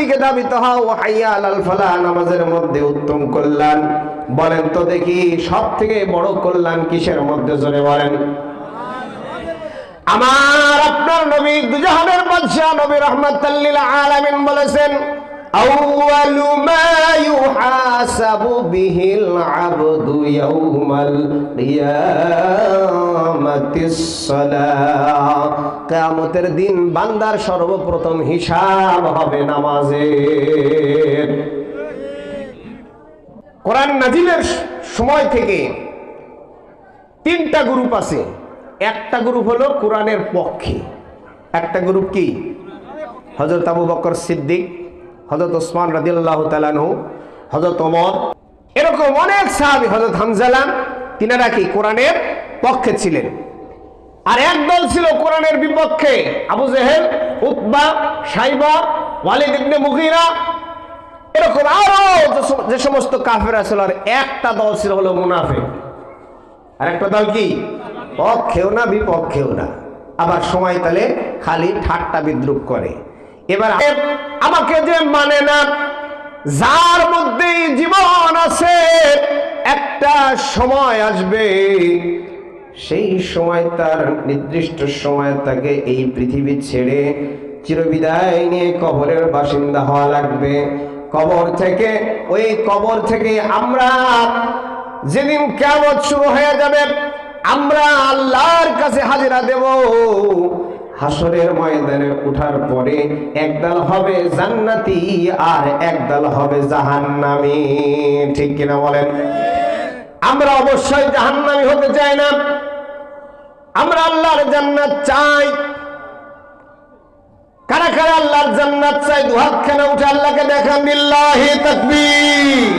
দিকে ধাবিত হও হাইয়া আলাল ফালাহ নামাজের মধ্যে উত্তম কল্যাণ। বলেন তো দেখি সব থেকে বড় কল্যাণ কিসের মধ্যে, জোরে বলেন। আমার আপনার নবী দুজাহানের বাদশাহ নবী রহমাতাল্লিল আলামিন বলেছেন আউয়ালু মা ইউহাসাবু বিহিল আবদু ইয়াউমাল কিয়ামাতিস সালাহ। কিয়ামতের দিন বান্দার সর্বপ্রথম হিসাব হবে নামাজের। কোরআন নাজিলের সময় থেকে তিনটা গ্রুপ আছে। একটা গ্রুপ হলো কোরআনের পক্ষে। একটা গ্রুপ কি? হজরত আবু বকর সিদ্দিক হজরত ওসমান রাদিল্লাহ তালানহু হজরত ওমর, এরকম অনেক সাহাবি হজরত হামজালান, তিনারা কি কোরআনের পক্ষে ছিলেন। আর একদল ছিল কোরআনের বিপক্ষে, আবু জেহেল, উতবা, সাইবা, ওয়ালিদ ইবনে মুগিরা, এরকম আরও যে সমস্ত কাফেরা ছিল আর একটা দল ছিল হলো মুনাফে আর একটা দল কি? পক্ষেও না, বিপক্ষেও না। আবার সময় তাহলে খালি ঠাট্টা বিদ্রুপ করে। এবার আমাকে যে মানে না, যার মধ্যেই জীবন আছে, একটা সময় আসবে। সেই সময় তার নির্দিষ্ট সময় তাকে এই পৃথিবী ছেড়ে চিরবিদায় নিয়ে কবরের বাসিন্দা হওয়া লাগবে। কবর থেকে, ওই কবর থেকে আমরা যেদিন কেমন শুরু হয়ে যাবে, আমরা আল্লাহর কাছে হাজিরা দেব। হাসরের ময়দানে উঠার পরে একদল হবে জান্নাতি আর একদল হবে জাহান্নামী। ঠিক কিনা বলেন? আমরা অবশ্যই জাহান্নামী হতে চাই না। আমরা আল্লাহর জান্নাত চাই। কারা কারা আল্লাহর জান্নাত চাই দুহাত খানা উঠে আল্লাহকে দেখান, বিল্লাহি তাকবীর।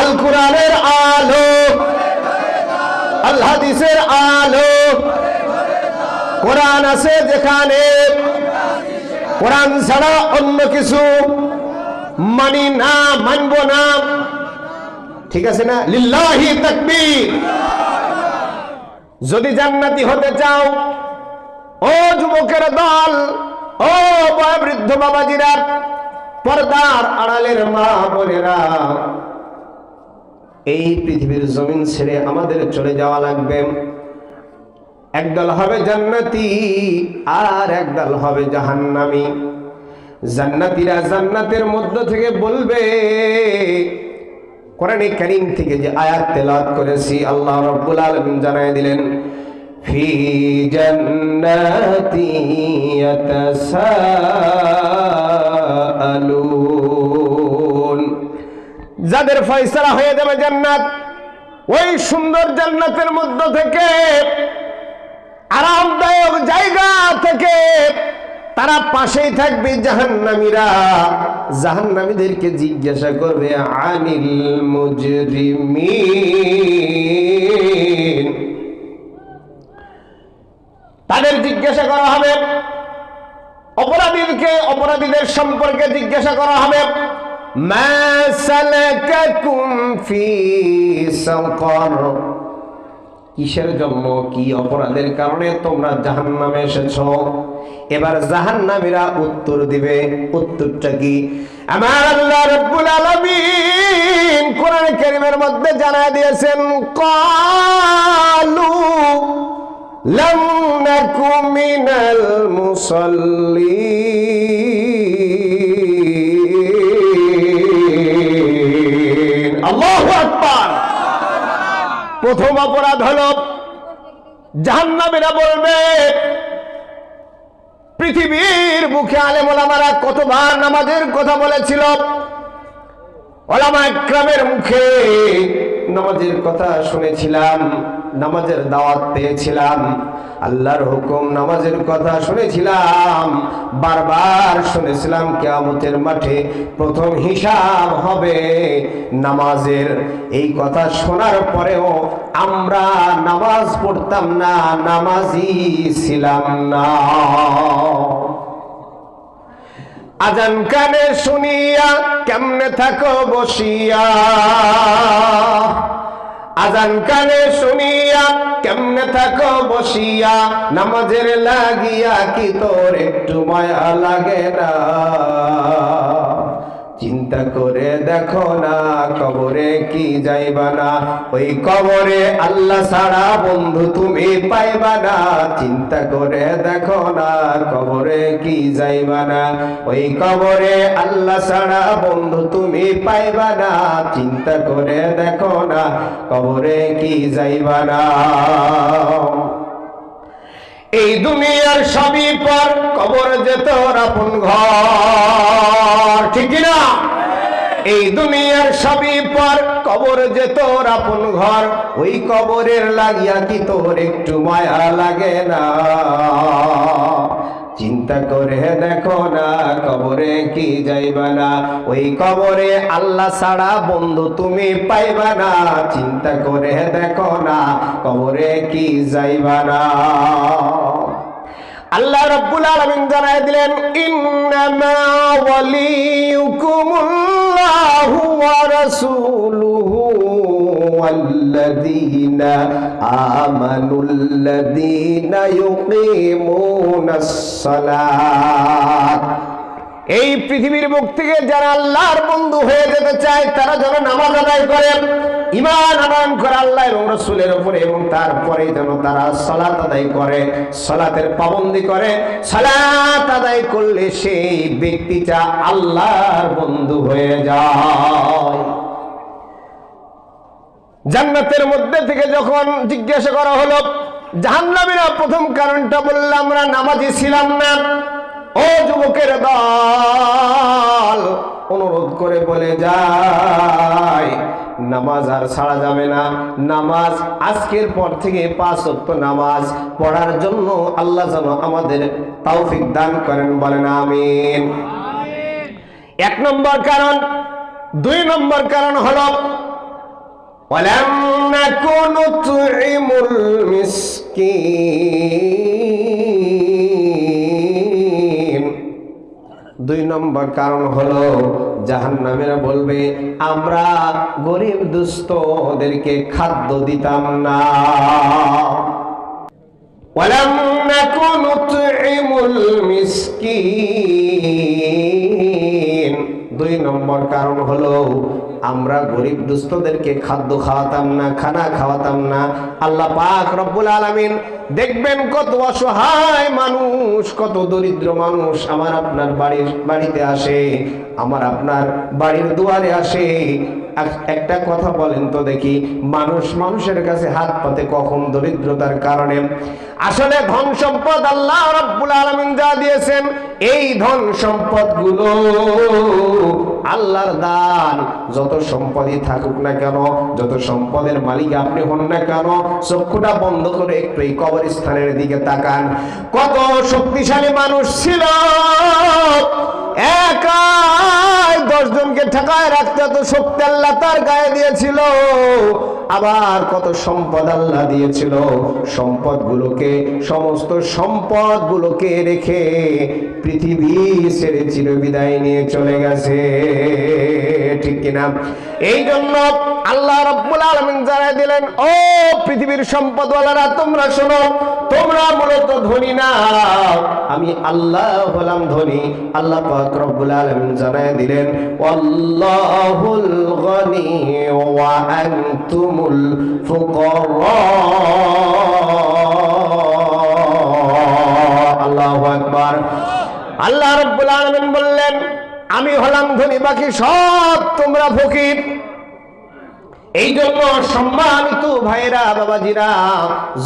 আল কোরআনের আলো আল হাদিসের আলো কোরআন আছে যেখানে কোরআন ছাড়া অন্য কিছু মানি না, মানব না। ঠিক আছে না? লিল্লাহি তাকবীর। যদি জান্নাতি হতে চাও, ও যুবকের দল, ও বৃদ্ধ বাবাজিরা, পর্দার আড়ালের মা বোনেরা, এই পৃথিবীর জমিন ছেড়ে আমাদের চলে যাওয়া লাগবে। একদল হবে জান্নাতি আর একদল হবে জাহান্নামি। জান্নাতীরা জান্নাতের মধ্য থেকে বলবে, কোরআনে কারীম থেকে যে আয়াত তেলাওয়াত করেছি, আল্লাহ রাব্বুল আলামিন জানায় দিলেন, ফি জান্নাতি ইয়াতাসাআলুন। যাদের ফয়সালা হয়ে যাবে জান্নাত, ওই সুন্দর জান্নাতের মধ্য থেকে আরামদায়ক জায়গা থেকে তারা পাশেই থাকবে জাহান্নামীরা। জাহান্নামীদেরকে জিজ্ঞাসা করবে, আনিল মুজরিমিন? তাদের জিজ্ঞাসা করা হবে। অপরাধীদেরকে অপরাধীদের সম্পর্কে জিজ্ঞাসা করা হবে। মা সালাকাকুম ফি সাকার কিসের জন্য কি অপরাধের কারণে তোমরা জাহান্নামে এসেছ? এবার জাহান্নামীরা উত্তর দিবে। উত্তরটা কি? আমার আল্লাহ রাব্বুল আলামিন কোরআন কারীমের মধ্যে জানায় দিয়েছেন, কালু লাম নাকু মিনাল মুসাল্লিন। প্রথম অপরাধ হল জাহান্নাবিরা বলবে, পৃথিবীর মুখে আলেম ওলামারা কতবার নামাজের কথা বলেছিল? ওলামা একরামের মুখে নামাজের কথা শুনেছিলাম। নামাজের দাওয়াত পেয়েছিলাম। আল্লাহর হুকুম নামাজের কথা শুনেছিলাম। বারবার শুনেছিলাম কেয়ামতের মাঠে প্রথম হিসাব হবে। নামাজের এই কথা শোনার পরেও আমরা নামাজ পড়তাম না নামাজি ছিলাম না। আজান কানে শুনিয়া কেমনে থাকো বসিয়া? আজান কানে শুনিয়া কেমনে থাকো বসিয়া নামাজের লাগিয়া কি তোর একটু মায়া লাগে না? চিন্তা করে দেখো না, কবরে কি যাইবা না? ওই কবরে আল্লাহ ছাড়া বন্ধু তুমি পাইবা না। চিন্তা করে দেখো না, কবরে কি যাইবা না? ওই কবরে আল্লাহ ছাড়া বন্ধু তুমি পাইবা না। চিন্তা করে দেখো না, কবরে কি যাইবা না? এই দুনিয়ার সবই পর কবর যেত আপন ঘর, ঠিক না এই দুনিয়ার সবই পর। কবর যে তোর আপন ঘর, ওই কবরের লাগিয়া কি তোর একটু মায়া লাগে না? চিন্তা করে দেখো না, কবরে কি যাইবা না? ওই কবরে আল্লাহ ছাড়া বন্ধু তুমি পাইবা না। চিন্তা করে দেখো না, কবরে কি যাইবা না? আল্লাহ রাব্বুল আলামিন জানায় দিলেন ইন্নামা ওয়ালিয়ুকুমুল্লাহু ওয়া রাসূলুহু والذين آمنوا الذين يقيمون الصلاة এই পৃথিবীর মুখ থেকে যারা আল্লাহর বন্ধু হয়ে যেতে চায়, তারা যেন নামাজ আদায় করে ইমান আনয়ন করে আল্লাহ এবং রসুলের উপরে এবং তারপরে যেন তারা সলাত আদায় করে, সলাতের পাবন্দি করে। সলাত আদায় করলে সেই ব্যক্তিটা আল্লাহর বন্ধু হয়ে যায়। জান্নাতের মধ্যে থেকে যখন জিজ্ঞাসা করা হলো, জাহান্নামীরা প্রথম কারণটা বললাম আমরা নামাজি ছিলাম না। ও যুবকের দল অনুরোধ করে বলে যায় নামাজ আর ছাড়া যাবে না নামাজ আজকের পর থেকে পাঁচ অক্ট নামাজ পড়ার জন্য আল্লাহ যেন আমাদের তৌফিক দান করেন বলেন আমিন এক নম্বর কারণ দুই নম্বর কারণ হলো ولم نكن نطعم المسكين দুই নম্বর কারণ হলো জাহান্নামেরা বলবে আমরা গরিব দুস্থদেরকে খাদ্য দিতাম না ولم نكن نطعم المسكين দুই নম্বর কারণ হলো আমরা গরিব দুস্থদেরকে খাদ্য খাওয়াতাম না, খানা খাওয়াতাম না। আল্লাহ পাক রব্বুল আলমিন দেখবেন কত অসহায় মানুষ, কত দরিদ্র মানুষ আমার আপনার বাড়ির, বাড়িতে আসে, আমার আপনার বাড়ির দুয়ারে আসে। একটা কথা বলেন তো দেখি, মানুষ মানুষের কাছে হাত পাতে কখন দরিদ্রতার কারণে? আসলে ধন সম্পদ আল্লাহ রাব্বুল আলামিন যা দিয়েছেন, এই ধন সম্পদগুলো আল্লাহর দান। যত সম্পদই থাকুক না কেন, যত সম্পদের মালিক আপনি হন না কেন, চক্ষুটা বন্ধ করে একটু এই কবরস্থানের দিকে তাকান। কত শক্তিশালী মানুষ ছিল, একাই দশজনকে ঠেকায় রাখতে তো শক্তি আল্লাহ তার গায়ে দিয়েছিল। আবার কত সম্পদ আল্লাহ দিয়েছিল। সম্পদ গুলোকে সমস্ত সম্পদ গুলোকে রেখে পৃথিবী ছেড়ে চিরবিদায় নিয়ে চলে গেছে। ঠিক কিনা? এই জন্য আল্লাহ রব্বুল আলমিন জানাই দিলেন, ও পৃথিবীর সম্পদ সম্পদওয়ালারা, তোমরা শোনো, তোমরা মূলত ধনী না। আমি আল্লাহ হলাম ধনী। আল্লাহ পাক রব্বুল আলামিন জানায় দিলেন, আল্লাহুল গনি ওয়া আনতুমুল ফুকারা। আল্লাহু আকবার। আল্লাহ রাব্বুল আলামিন বললেন, আমি হলাম ধনী, বাকি সব তোমরা ফকির। এই জন্য সম্মানিত ভাইরা বাবাজিরা,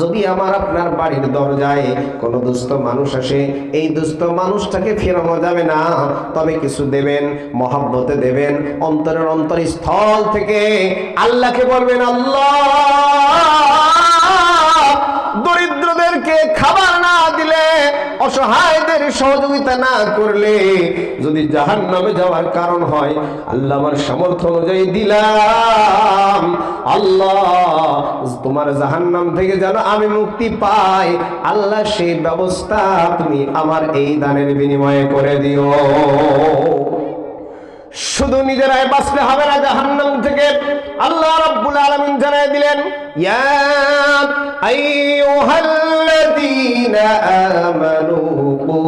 যদি আমার আপনার বাড়ির দরজায় কোনো দুস্থ মানুষ আসে, এই দুস্থ মানুষটাকে ফেরানো যাবে না, তবে কিছু দেবেন, মহাব্বতে দেবেন, অন্তরের অন্তর স্থল থেকে আল্লাহকে বলবেন, আল্লাহ দরিদ্রদেরকে খাবার না দিলে, অসহায়দের সহযোগিতা না করলে যদি জাহান নামে যাওয়ার কারণ হয়, আল্লাহ আমার সামর্থ্য অনুযায়ী দিলাম। আল্লাহ, তোমার জাহান নাম থেকে যেন আমি মুক্তি পাই। আল্লাহ সেই ব্যবস্থা তুমি আমার এই দানের বিনিময়ে করে দিও। শুধু নিজেরাই বাঁচতে হবে না জাহান্নাম থেকে আল্লাহ রাব্বুল আলামিন জানায় দিলেন ইয়া আইয়ুহাল্লাযীনা আমানু কু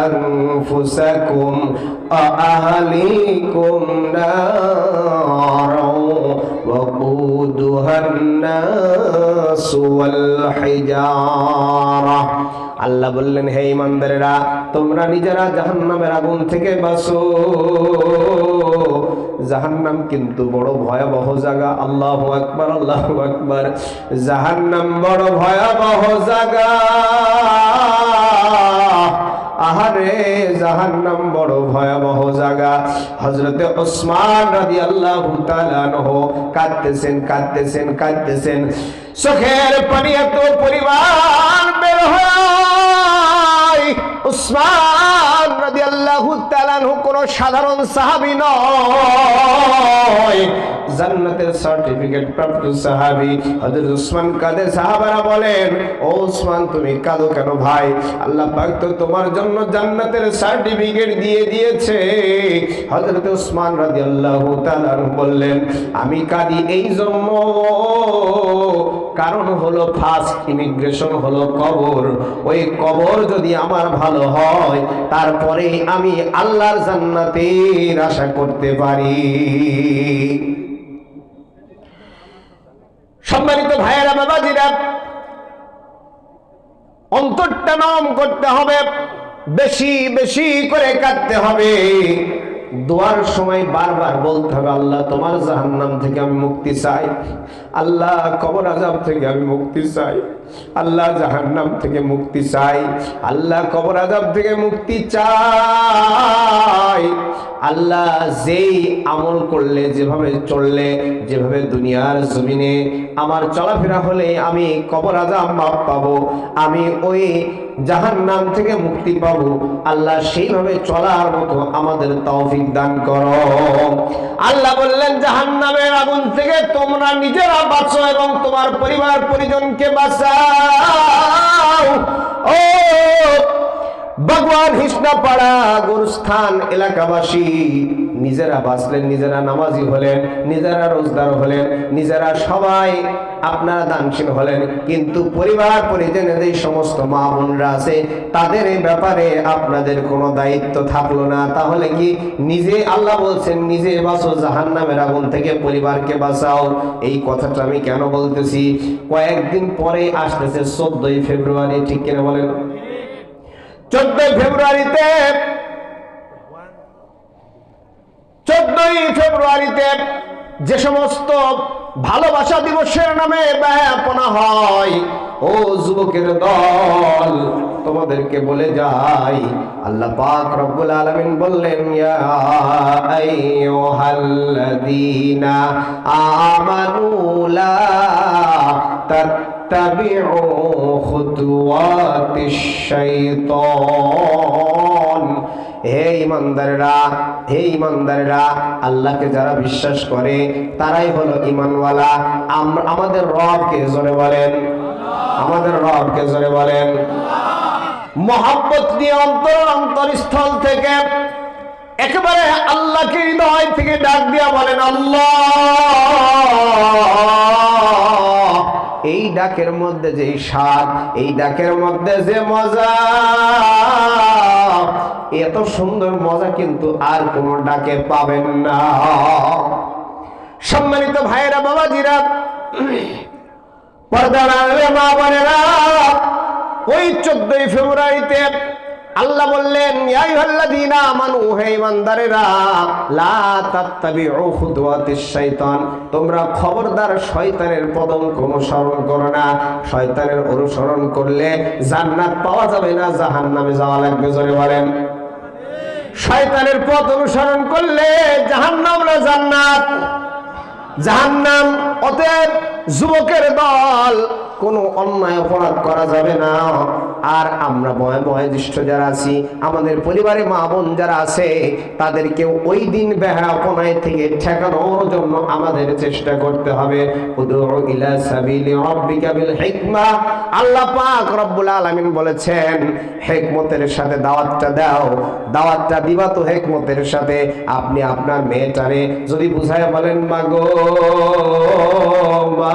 আনফুসাকুম আহলিকুম নারা ওয়াকুদুহান নাস ওয়াল হিজারা আল্লাহ বললেন, হে ইমানদারেরা, তোমরা নিজেরা জাহান্নামের আগুন থেকে বাঁচো। জাহান্নাম কিন্তু বড় ভয়াবহ জায়গা। আল্লাহ আকবার আল্লাহ আকবার। জাহান্নাম বড় ভয়াবহ জায়গা। আহারে, জাহান্নাম বড় ভয়াবহ জায়গা। হজরতে ওসমান তাআলা আনহু কাঁদতেছেন কাঁদতেছেন কাঁদতেছেন। চোখের পানি এত পরিমাণ বের হয় উসমান রাদিয়াল্লাহু তাআলা কোন সাধারণ সাহাবী নয়। জান্নাতের সার্টিফিকেট প্রাপ্ত সাহাবী হযরত উসমান কাঁদে সাহাবারা বলেন, ও উসমান, তুমি কাঁদো কেন ভাই? আল্লাহ পাক তো তোমার জন্য জান্নাতের সার্টিফিকেট দিয়ে দিয়েছে। হযরত উসমান রাদিয়াল্লাহু তাআলা বললেন, আমি কাঁদি এই জন্য। কারণ হলো ফার্স্ট ইমিগ্রেশন হলো কবর। ওই কবর যদি আমার ভালো হয় তারপরে আমি আল্লাহর জান্নাতের আশা করতে পারি। সম্মানিত ভাইয়েরা বাবাজিরা অন্তরটা নম করতে হবে বেশি বেশি করে কাটতে হবে। দোয়ার সময় বারবার বলতে হবে, আল্লাহ তোমার জাহান্নাম থেকে আমি মুক্তি চাই। আল্লাহ কবর আজাব থেকে আমি মুক্তি চাই। আল্লাহ জাহান্নাম থেকে মুক্তি চাই। আল্লাহ কবর আজাব থেকে মুক্তি চাই। আল্লাহ যেই আমল করলে, যেভাবে চললে, যেভাবে দুনিয়ার জমিনে আমার চলাফেরা হলে আমি কবর আজাব মাপ পাবো। আমি ওই জাহান নাম থেকে মুক্তি পাব। আল্লাহ সেইভাবে চলার মতো আমাদের তৌফিক দান করো। আল্লাহ বললেন জাহান নামের আগুন থেকে তোমরা নিজেরা বাঁচো এবং তোমার পরিবার পরিজনকে বাঁচাও। ও ভগবান হিসনাপাড়া গুরুস্থান এলাকাবাসী, নিজেরা বাঁচলেন, নিজেরা নামাজি হলেন, নিজেরা রোজদার হলেন, নিজেরা সবাই আপনারা দানশীল হলেন। কিন্তু পরিবার, পরিজনে যে সমস্ত মা বোনরা আছে, তাদের এই ব্যাপারে আপনাদের কোনো দায়িত্ব থাকল না। তাহলে কি নিজে আল্লাহ বলছেন, নিজে বাঁচো জাহান নামের আগুন থেকে পরিবারকে বাঁচাও। এই কথাটা আমি কেন বলতেছি? কয়েকদিন পরে আসতেছে চোদ্দই ফেব্রুয়ারি, ঠিক কিনা বলেন? চোদ্দই ফেব্রুয়ারিতে চোদ্দই ফেব্রুয়ারিতে যে সমস্ত ভালোবাসা দিবসের নামে ব্যাপনা হয়, ও যুবকের দল, তোমাদেরকে বলে যাই, আল্লাহ পাক রব্বুল আলামিন বললেন, ইয়া আইয়ুহাল্লাযীনা আমানু লা তাত্তাবিউ খুতুওয়াতিশ শাইতান হে ইমানদারেরা হে ইমানদারেরা, আল্লাহকে যারা বিশ্বাস করে, তারাই হলো ইমানওয়ালা আম- আমাদের রবকে জোরে বলেন। আমাদের রবকে জোরে বলেন। মহাব্বত নিয়ে অন্তর অন্তরস্থল থেকে একেবারে আল্লাহকে হৃদয় থেকে ডাক দিয়া বলেন, আল্লাহ! এই ডাকের মধ্যে যে স্বাদ, এই ডাকের মধ্যে যে মজা। এত সুন্দর মজা কিন্তু আর কোন ডাকে পাবেন না। সম্মানিত ভাইয়েরা, বাবাজিরা, পর্দার মা বোনেরা ওই চোদ্দই ফেব্রুয়ারিতে আল্লাহ বললেন তোমরা খবরদার শয়তানের পদঙ্ক অনুসরণ করো না। শয়তানের অনুসরণ করলে জান্নাত পাওয়া যাবে না, জাহান্নামে যাওয়া লাগবে, জোরে বলেন। শয়তানের পথ অনুসরণ করলে জাহান্নাম না জান্নাত। জাহান্নাম, অতএব যুবকের দল, কোনো অন্যায় অপরাধ করা যাবে না। আর আমরা বয় বয়োজ্যেষ্ঠ যারা আছি, আমাদের পরিবারে মা বোন যারা আছে, তাদেরকে ওই দিন বেহাপনায় থেকে ঠেকানোর জন্য আমাদের চেষ্টা করতে হবে। আল্লাহ পাক রব্বুল আলামিন বলেছেন, হিকমতের সাথে দাওয়াতটা দাও। দাওয়াতটা দিবা তো হিকমতের সাথে। আপনি আপনার মেয়েটারে যদি বুঝায় বলেন, মাগো বাপ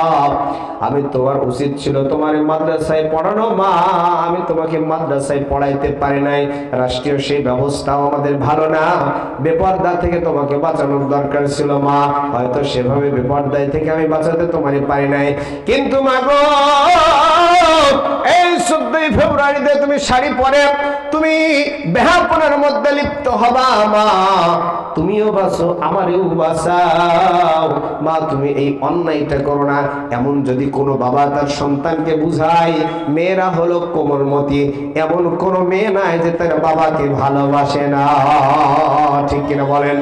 আমি তোমার উচিত ছিল তোমার মাদ্রাসায় পড়ানো, মা, আমি তোমাকে মাদ্রাসায় পড়াইতে পারি নাই। রাষ্ট্রীয় সেই ব্যবস্থাও আমাদের ভালো না। বেপর্দা থেকে তোমাকে বাঁচানোর দরকার ছিল, মা। হয়তো সেভাবে বেপর্দায় থেকে আমি বাঁচাতে তোমারই পারি নাই। কিন্তু, মা গো, এই চোদ্দই ফেব্রুয়ারিতে তুমি শাড়ি পরে, তুমি বেহাপনার মধ্যে লিপ্ত হবা, মা। তুমিও বাঁচো, আমারও বাঁচাও। মা, তুমি এই অন্যায়টা করো না। এমন যদি কোনো বাবা তার সন্তানকে বুঝায়, মেয়েরা হলো কোমলমতি। এমন কোনো মেয়ে নাই যে তার বাবাকে ভালোবাসে না। ঠিক কিনা বলেন?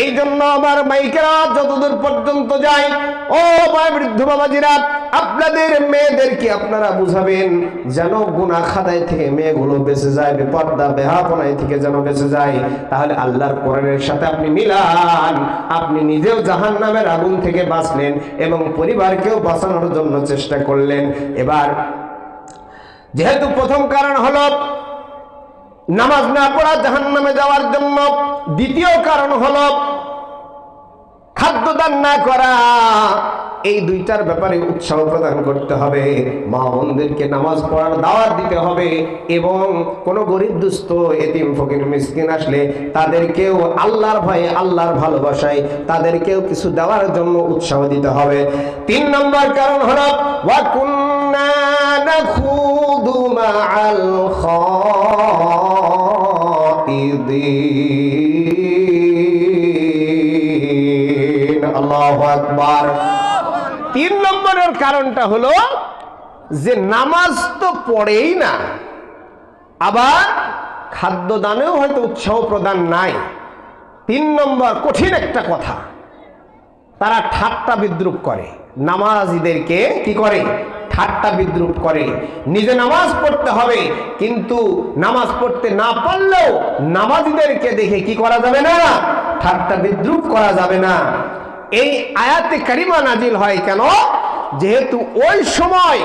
এই জন্য আমার মাইকেরা যতদূর পর্যন্ত যায় ও মায় বৃদ্ধ বাবাজিরা, আপনাদের মেয়েদেরকে আপনারা বুঝাবেন যেন গুনা খাদায় থেকে মেয়েগুলো বেঁচে যায়, বেপর্দা, বেহাপনায় থেকে যেন বেঁচে যায়। তাহলে আল্লাহর কোরআনের সাথে আপনি মিলান। আপনি নিজেও জাহান নামের আগুন থেকে বাঁচলেন এবং পরিবারকেও বাঁচানোর জন্য চেষ্টা করলেন। এবার, যেহেতু প্রথম কারণ হলো নামাজ না পড়া জাহান নামে যাওয়ার জন্য, দ্বিতীয় কারণ হলো খাদ্যদান না করা, এই দুইটার ব্যাপারে উৎসাহ প্রদান করতে হবে। মা বোনদেরকে নামাজ পড়ার দাওয়াত দিতে হবে এবং কোনো গরিব দুস্থ, এতিম, ফকির, মিসকিন আসলে তাদেরকেও আল্লাহর ভয়ে, আল্লাহর ভালোবাসায় তাদেরকেও কিছু দেওয়ার জন্য উৎসাহ দিতে হবে। তিন নম্বর কারণ হলো ওয়াকুন্না আকবার তিন নম্বরের কারণটা হলো যে নামাজ তো পড়েই না আবার খাদ্য দানেও হয়তো উৎসাহ প্রদান নাই। তিন নম্বর কঠিন একটা কথা তারা ঠাট্টা বিদ্রুপ করে। নামাজিদেরকে কি করে? ঠাট্টা বিদ্রুপ করে। নিজে নামাজ পড়তে হবে কিন্তু নামাজ পড়তে না পারলেও নামাজিদেরকে দেখে কি করা যাবে না? ঠাট্টা বিদ্রুপ করা যাবে না। এই আয়াতে কারিমা নাজিল হয় কেন? যেহেতু ওই সময়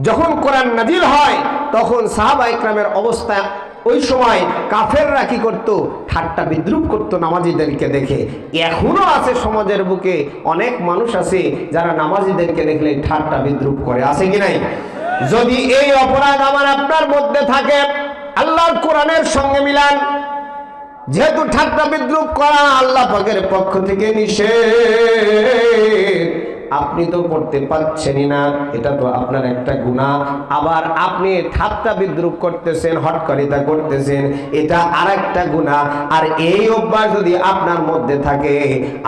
যখন কোরআন নাজিল হয়, তখন সাহাবা ইকরামের অবস্থা ওই সময় কাফেররা কি করত? ঠাট্টা বিদ্রুপ করতো নামাজিদেরকে দেখে। এখনও আছে সমাজের বুকে অনেক মানুষ আছে যারা নামাজিদেরকে দেখলে ঠাট্টা বিদ্রুপ করে। আছে কি নাই? যদি এই অপরাধ আমার আপনার মধ্যে থাকে, আল্লাহর কোরআনের সঙ্গে মিলান যেহেতু ঠাট্টা বিদ্রুপ করা আল্লাহ পাকের পক্ষ থেকে নিষেধ আপনি তো পড়তে পারছেনই না, এটা তো আপনার একটা গুণা। আবার আপনি ঠাট্টা বিদ্রুপ করতেছেন হটকারিতা করতেছেন, এটা আর একটা গুণা। আর এই অভ্যাস যদি আপনার মধ্যে থাকে,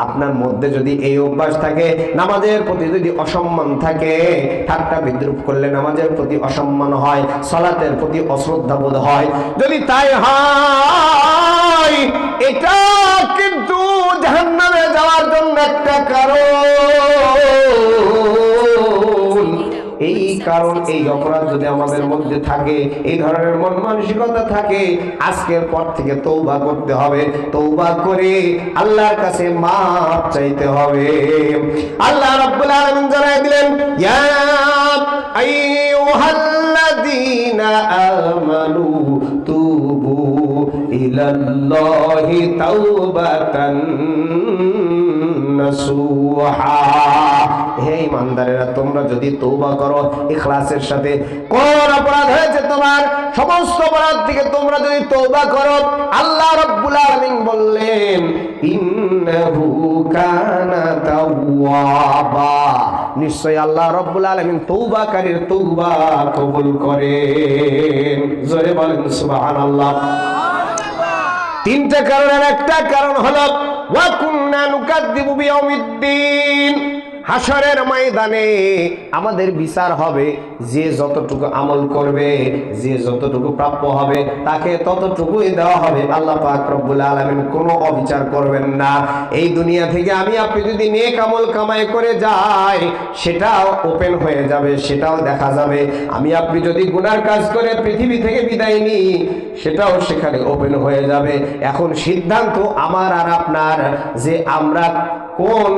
আপনার মধ্যে যদি এই অভ্যাস থাকে, নামাজের প্রতি যদি অসম্মান থাকে ঠাট্টা বিদ্রুপ করলে নামাজের প্রতি অসম্মান হয়, সলাতের প্রতি অশ্রদ্ধা বোধ হয়। যদি তাই হয়, এটা কিন্তু জাহান্নামে যাওয়ার জন্য একটা কারণ। এই কারণ এই অপরাধ যদি আমাদের মধ্যে থাকে এই ধরনের মন মানসিকতা থাকে আজকের পর থেকে তৌবা করতে হবে। তৌবা করে আল্লাহর কাছে মাপ চাইতে হবে। আল্লাহ রাব্বুল আলামিন জানাই দিলেন ইয়া আইয়ুহাল্লাযীনা আমানু তুবু ইলাল্লাহি তাওবাতান হে ইমানদারেরা, তোমরা যদি তৌবা করো, ইখলাসের সাথে কোন অপরাধ হয়েছে তোমার? সমস্ত অপরাধ থেকে তোমরা যদি তৌবা করো, আল্লাহ আলামিন বললেন, ইন্নাহু কানা তাওয়াবা। নিশ্চয় আল্লাহ রাব্বুল আলামিন তৌবাকারীর তৌবা কবুল করেন। জোরে বলেন সুবহানাল্লাহ। তিনটা কারণের একটা কারণ হলো ওয়া কুন্না নুকাদ্দিবু বিয়াউমিদ্দিন হাসরের ময়দানে আমাদের বিচার হবে, যে যতটুকু আমল করবে, যে যতটুকু প্রাপ্য হবে, তাকে ততটুকুই দেওয়া হবে। আল্লাহ পাক রব্বুল আলামিন কোনো অবিচার করবেন না। এই দুনিয়া থেকে আমি আপনি যদি নেক আমল কামাই করে যাই, সেটাও ওপেন হয়ে যাবে, সেটাও দেখা যাবে। আমি আপনি যদি গুনার কাজ করে পৃথিবী থেকে বিদায় নিই, সেটাও সেখানে ওপেন হয়ে যাবে। এখন সিদ্ধান্ত আমার আর আপনার, যে আমরা কোন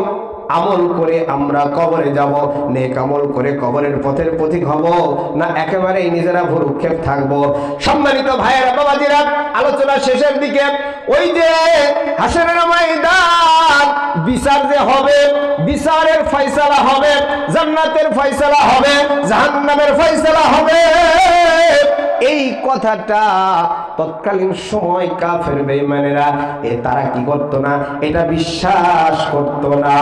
আমল করে আমরা কবরে যাব। নেক আমল করে কবরের পথের পথিক হব না একেবারেই নিজেরা ভুরুক্ষেপ থাকব। সম্মানিত ভাইয়েরা, বাবাজিরা, আলোচনা শেষের দিকে ওই যে হাসনের ময়দান, বিচার যে হবে, বিচারের ফয়সালা হবে, জান্নাতের ফয়সালা হবে, জাহান্নামের ফয়সালা হবে। এই কথাটা তৎকালীন সময় কাফের বেঈমানেরা, এ তারা কি করতো না? এটা বিশ্বাস করতো না।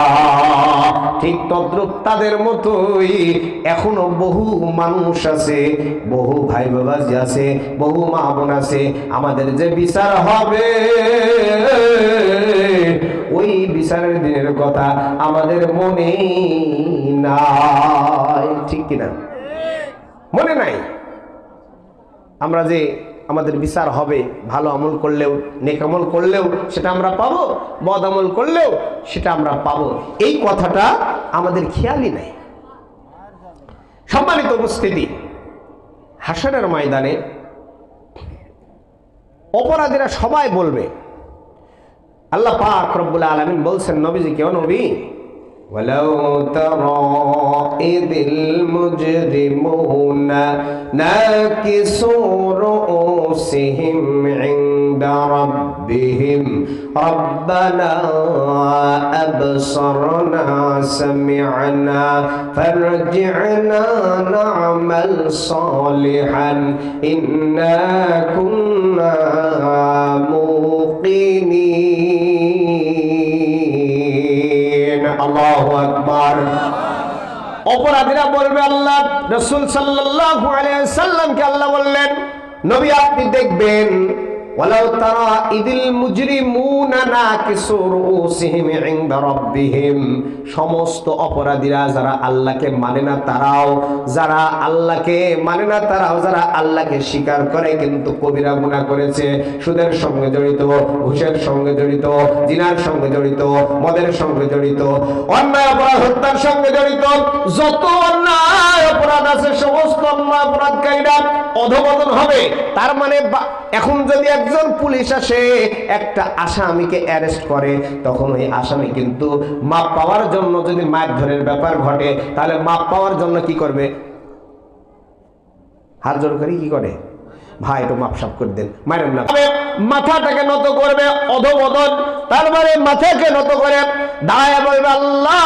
ঠিক তদ্রুপ তাদের মতোই এখনও বহু মানুষ আছে, বহু ভাই বাবাজি আছে, বহু মা বোন আছে। আমাদের যে বিচার হবে, ওই বিচারের দিনের কথা আমাদের মনে নাই। ঠিক কিনা? মনে নাই? আমরা যে আমাদের বিচার হবে, ভালো আমল করলেও, নেক আমল করলেও সেটা আমরা পাবো, বদ আমল করলেও সেটা আমরা পাবো। এই কথাটা আমাদের খেয়ালই নাই। সম্মানিত উপস্থিতি, হাসানের ময়দানে অপরাধীরা সবাই বলবে, আল্লাহ পাক রব্বুল আলমিন বলছেন নবীজি কেউ নবী ولو ترى إذ المجرمون ناكسوا رؤوسهم عند ربهم. ربنا أبصرنا سمعنا فارجعنا نعمل صالحا. إنا كنا موقنين. আকবর। অপরাধীরা বলবে আল্লাহ রসুল সাল্লাহ সাল্লামকে আল্লাহ বললেন নবী আপনি দেখবেন ওয়ালাউ তারা ইদিল মুজরিমুনা নাকিসু রুউসিহিম ইনদা রাব্বিহিম। সমস্ত অপরাধীরা যারা আল্লাহকে মানে না তারাও, যারা আল্লাহকে মানে না তারাও, যারা আল্লাহকে স্বীকার করে কিন্তু কবিরা গুনাহ করেছে, সুদের সঙ্গে জড়িত, ঘুষের সঙ্গে জড়িত, জিনার সঙ্গে জড়িত, মদের সঙ্গে জড়িত, অন্যায় অপরাধ, হত্যার সঙ্গে জড়িত, যত অন্যায় অপরাধ আছে, সমস্ত অন্যায় অপরাধকারীরা অধপতন হবে। তার মানে এখন যদি একজন পুলিশ আসে, একটা আসামিকে অ্যারেস্ট করে, তখন ওই আসামি কিন্তু মাপ পাওয়ার জন্য যদি মারধরের ব্যাপার ঘটে, তাহলে মাপ পাওয়ার জন্য কি করবে? হাত জোর করে কি করে? ভাই, একটু মাপ সাপ করে দেন। মারেন না। মাথাটাকে নত করবে অধবদন তারপরে মাথাকে নত করে দাঁড়ায় বলবে, আল্লাহ!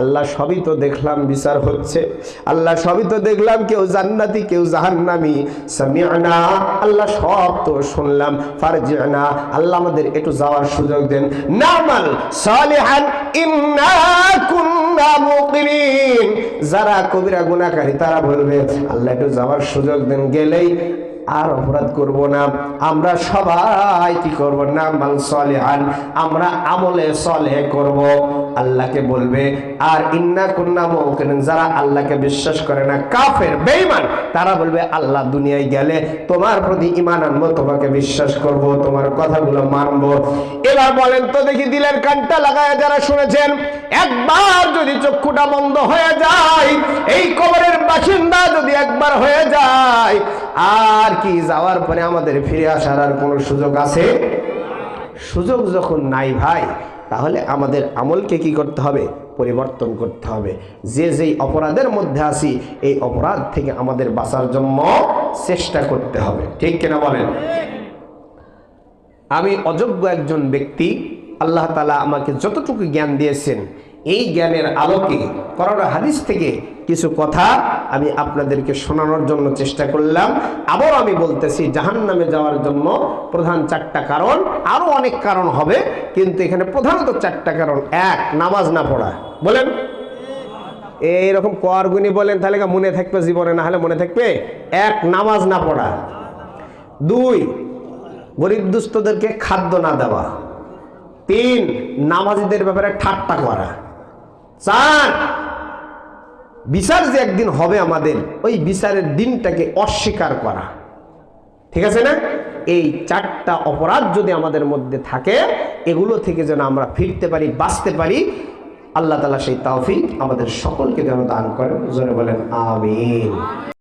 আল্লাহ সবই তো দেখলাম, বিচার হচ্ছে। আল্লাহ সবই তো দেখলাম, কেউ জান্নাতি, কেউ জাহান্নামি। সামিআনা, আল্লাহ সব তো শুনলাম। ফারজিআনা, আল্লাহ আমাদের একটু যাওয়ার সুযোগ দেন। নামাল সালিহান যারা কবিরা গুনাহকারী তারা বলবে, আল্লাহ একটু যাওয়ার সুযোগ দেন। গেলেই আর অপরাধ করব না। আমরা সবাই কি করব? না মাল সলিহান, আমরা আমলে সলেহ করব। আল্লাহকে বলবে, আর ইন্না কুন্না মুকিন যারা আল্লাহকে বিশ্বাস করে না, কাফের, বেঈমান, তারা বলবে, আল্লাহ দুনিয়ায় গেলে তোমার প্রতি ঈমান আনব, তোমাকে বিশ্বাস করব, তোমার কথাগুলো মানবো। এবার বলেন তো দেখি দিলের কানটা লাগায় যারা শুনেছেন, একবার যদি চক্ষুটা বন্ধ হয়ে যায়, এই কবরের বাসিন্দা যদি একবার হয়ে যায়, আর কি যাওয়ার পরে আমাদের ফিরে আসার আর কোনো সুযোগ আছে? সুযোগ যখন নাই ভাই, তাহলে আমাদের আমলকে কি করতে হবে? পরিবর্তন করতে হবে। যে যেই অপরাধের মধ্যে আছি, এই অপরাধ থেকে আমাদের বাঁচার জন্য চেষ্টা করতে হবে। ঠিক কিনা বলেন? আমি অযোগ্য একজন ব্যক্তি, আল্লাহ তালা আমাকে যতটুকু জ্ঞান দিয়েছেন এই জ্ঞানের আলোকে করোনা হাদিস থেকে কিছু কথা আমি আপনাদেরকে শোনানোর জন্য চেষ্টা করলাম। আবার আমি বলতেছি জাহান নামে যাওয়ার জন্য প্রধান চারটা কারণ আরও অনেক কারণ হবে, কিন্তু এখানে প্রধানত চারটা কারণ। এক, নামাজ না পড়া। বলেন। এইরকম করগুনি বলেন, তাহলে মনে থাকবে জীবনে? না হলে মনে থাকবে? এক, নামাজ না পড়া। দুই, গরিব দুস্থদেরকে খাদ্য না দেওয়া। তিন, নামাজিদের ব্যাপারে ঠাট্টা করা। চার বিচার যে একদিন হবে আমাদের, ওই বিচারের দিনটাকে অস্বীকার করা। ঠিক আছে না? এই চারটা অপরাধ যদি আমাদের মধ্যে থাকে, এগুলো থেকে যেন আমরা ফিরতে পারি, বাঁচতে পারি, আল্লাহ তালা সেই তাওফিক আমাদের সকলকে যেন দান করেন। বলেন, আমিন।